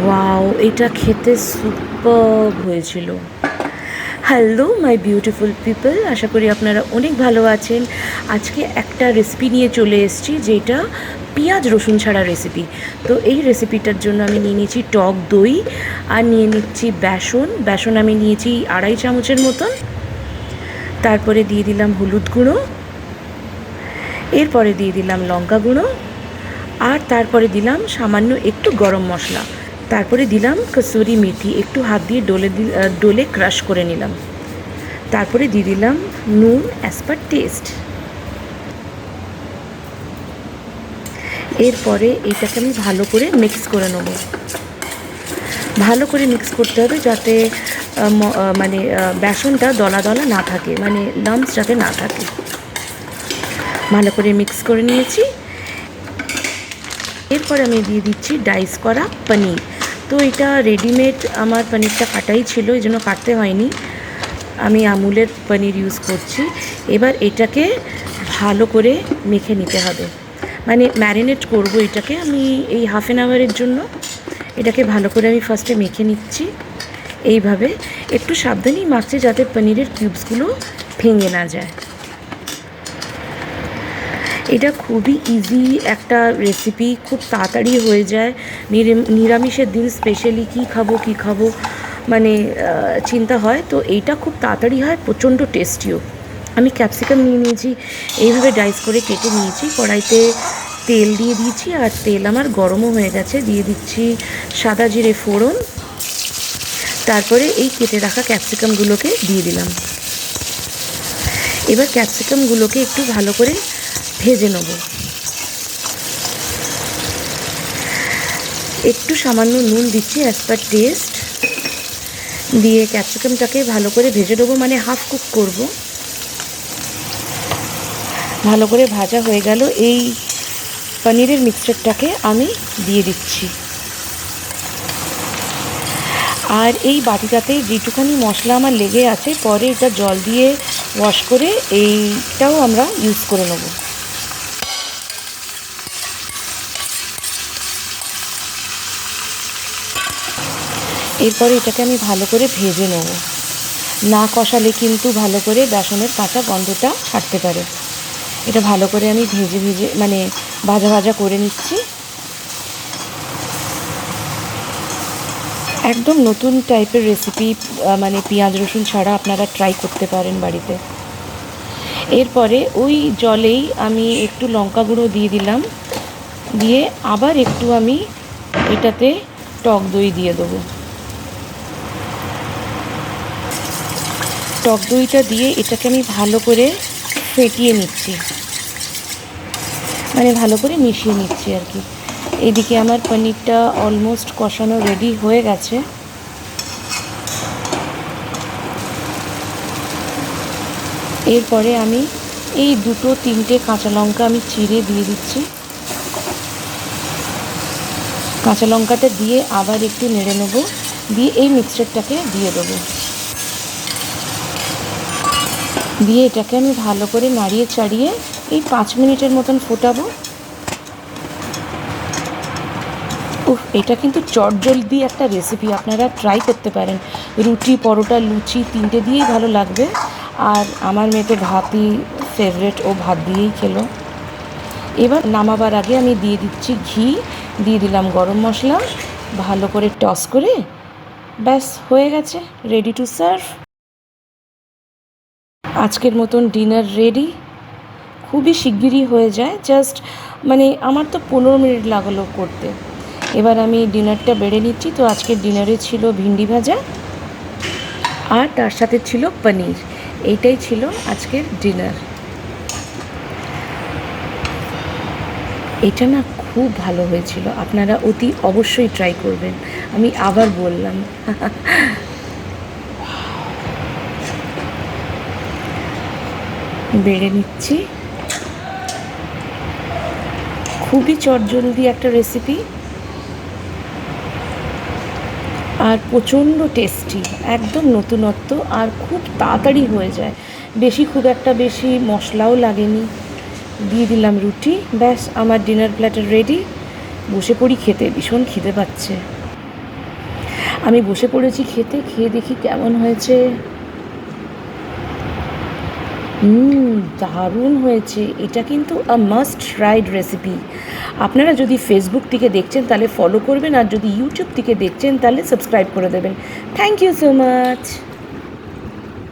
Wow এটা খেতে super হয়েছিল। হ্যালো মাই বিউটিফুল পিপল আশা করি আপনারা অনেক ভালো আছেন। আজকে একটা রেসিপি নিয়ে চলে এসেছি, যেটা পেঁয়াজ রসুন ছাড়া রেসিপি তো এই রেসিপিটার জন্য আমি নিয়ে নিয়েছি টক দই, আর নিয়ে নিচ্ছি বেসন। বেসন আমি নিয়েছি আড়াই চামচের মতন। তারপরে দিয়ে দিলাম হলুদ গুঁড়ো। এরপরে দিয়ে দিলাম লঙ্কা গুঁড়ো। আর তারপরে দিলাম সামান্য একটু গরম মশলা। তারপরে দিলাম কসুরি মেথি, একটু হাত দিয়ে ডলে ডলে ক্রাশ করে নিলাম। তারপরে দিয়ে দিলাম নুন অ্যাজ পার টেস্ট এরপরে এটাকে আমি ভালো করে মিক্স করে নেব। ভালো করে মিক্স করতে হবে যাতে মানে বেসনটা দলা দলা না থাকে মানে লাম্পস যাতে না থাকে। ভালো করে মিক্স করে নিয়েছি। এরপরে আমি দিয়ে দিচ্ছি ডাইস করা পনির। তো এটা রেডিমেড আমার পনিরটা কাটাই ছিল, এই জন্য কাটতে হয়নি। আমি আমুলের পনির ইউজ করছি। এবার এটাকে ভালো করে মেখে নিতে হবে। মানে ম্যারিনেট করব এটাকে আমি এই হাফ অ্যান আওয়ারের জন্য। এটাকে ভালো করে আমি ফার্স্টে মেখে নিচ্ছি। এইভাবে একটু সাবধানেই মাখছি যাতে পনিরের কিউবসগুলো ভেঙে না যায়। এটা খুবই ইজি একটা রেসিপি খুব তাড়াতাড়ি হয়ে যায়। নিরাম- নিরামিষের দিন স্পেশালি কী খাব কী খাব মানে চিন্তা হয়। তো এইটা খুব তাড়াতাড়ি হয়, প্রচণ্ড টেস্টিও আমি ক্যাপসিকাম নিয়ে নিয়েছি, এইভাবে ডাইস করে কেটে নিয়েছি, কড়াইতে তেল দিয়ে দিয়েছি, আর তেল আমার গরমও হয়ে গেছে, দিয়ে দিচ্ছি সাদা জিরে ফোড়ন। তারপরে এই কেটে রাখা ক্যাপসিকামগুলোকে দিয়ে দিলাম। এবার ক্যাপসিকামগুলোকে একটু ভালো করে ভেজে নেব। একটু সামান্য নুন দিচ্ছি অ্যাজ পার টেস্ট দিয়ে ক্যাপসিকামটাকে ভালো করে ভেজে নেব মানে হাফ কুক করব। ভালো করে ভাজা হয়ে গেল, এই পনিরের মিক্সচারটাকে আমি দিয়ে দিচ্ছি। আর এই বাটিটাতে যেটুখানি মশলা আমার লেগে আছে, পরে এটা জল দিয়ে ওয়াশ করে এইটাও আমরা ইউজ করে নেব। এরপরে এটাকে আমি ভালো করে ভেজে নেব। না কষালে কিন্তু ভালো করে বেসনের কাঁচা গন্ধটা ছাড়তে পারে। এটা ভালো করে আমি ভেজে ভেজে মানে ভাজা ভাজা করে নিচ্ছি। একদম নতুন টাইপের রেসিপি মানে পেঁয়াজ, রসুন ছাড়া আপনারা ট্রাই করতে পারেন বাড়িতে। এরপরে ওই জলেই আমি একটু লঙ্কা গুঁড়ো দিয়ে দিলাম। দিয়ে আবার একটু আমি এটাতে টক দই দিয়ে দেবো। টক দইটা দিয়ে এটাকে আমি ভালো করে ফেটিয়ে নিচ্ছি। মানে ভালো করে মিশিয়ে নিচ্ছি আর কি। এদিকে আমার পনিরটা অলমোস্ট কষানো রেডি হয়ে গেছে। এরপরে আমি এই দুটো তিনটে কাঁচা লঙ্কা আমি চিড়ে দিয়ে দিচ্ছি। কাঁচা লঙ্কাটা দিয়ে আবার একটু নেড়ে নেব, দিয়ে এই মিক্সচারটাকে দিয়ে দেবো। দিয়ে এটাকে আমি ভালো করে নাড়িয়ে চাড়িয়ে এই পাঁচ মিনিটের মতন ফোটাবো। উফ, এটা কিন্তু চটজলদি একটা রেসিপি আপনারা ট্রাই করতে পারেন। রুটি, পরোটা, লুচি তিনটে দিয়েই ভালো লাগবে। আর আমার মেয়ে তো ভাতই ফেভারেট ও ভাত দিয়েই খেলো। এবার নামাবার আগে আমি দিয়ে দিচ্ছি ঘি, দিয়ে দিলাম গরম মশলা, ভালো করে টস করে, ব্যাস, হয়ে গেছে রেডি টু সার্ভ আজকের মতন ডিনার রেডি খুবই শিগগিরই হয়ে যায়। জাস্ট মানে আমার তো পনেরো মিনিট লাগল করতে। এবার আমি ডিনারটা বেড়ে নিচ্ছি। তো আজকের ডিনারে ছিল ভিন্ডি ভাজা আর তার সাথে ছিল পনির। এইটাই ছিল আজকের ডিনার এটা না খুব ভালো হয়েছিল। আপনারা অতি অবশ্যই ট্রাই করবেন। আমি আবার বললাম। বেড়ে নিচ্ছি। খুবই চটজলদি একটা রেসিপি আর প্রচণ্ড টেস্টি একদম নতুনত্ব আর খুব তাড়াতাড়ি হয়ে যায়। বেশি খুব একটা বেশি মশলাও লাগেনি। দিয়ে দিলাম রুটি। ব্যাস, আমার ডিনার প্ল্যাটার রেডি বসে পড়ি খেতে, ভীষণ খিদে পাচ্ছে। আমি বসে পড়েছি খেতে, খেয়ে দেখি কেমন হয়েছে। হুম, দারুণ হয়েছে। এটা কিন্তু আ মাস্ট ট্রাইড রেসিপি আপনারা যদি ফেসবুক থেকে দেখছেন, তাহলে ফলো করবেন, আর যদি ইউটিউব থেকে দেখছেন, তাহলে সাবস্ক্রাইব করে দেবেন। Thank you so much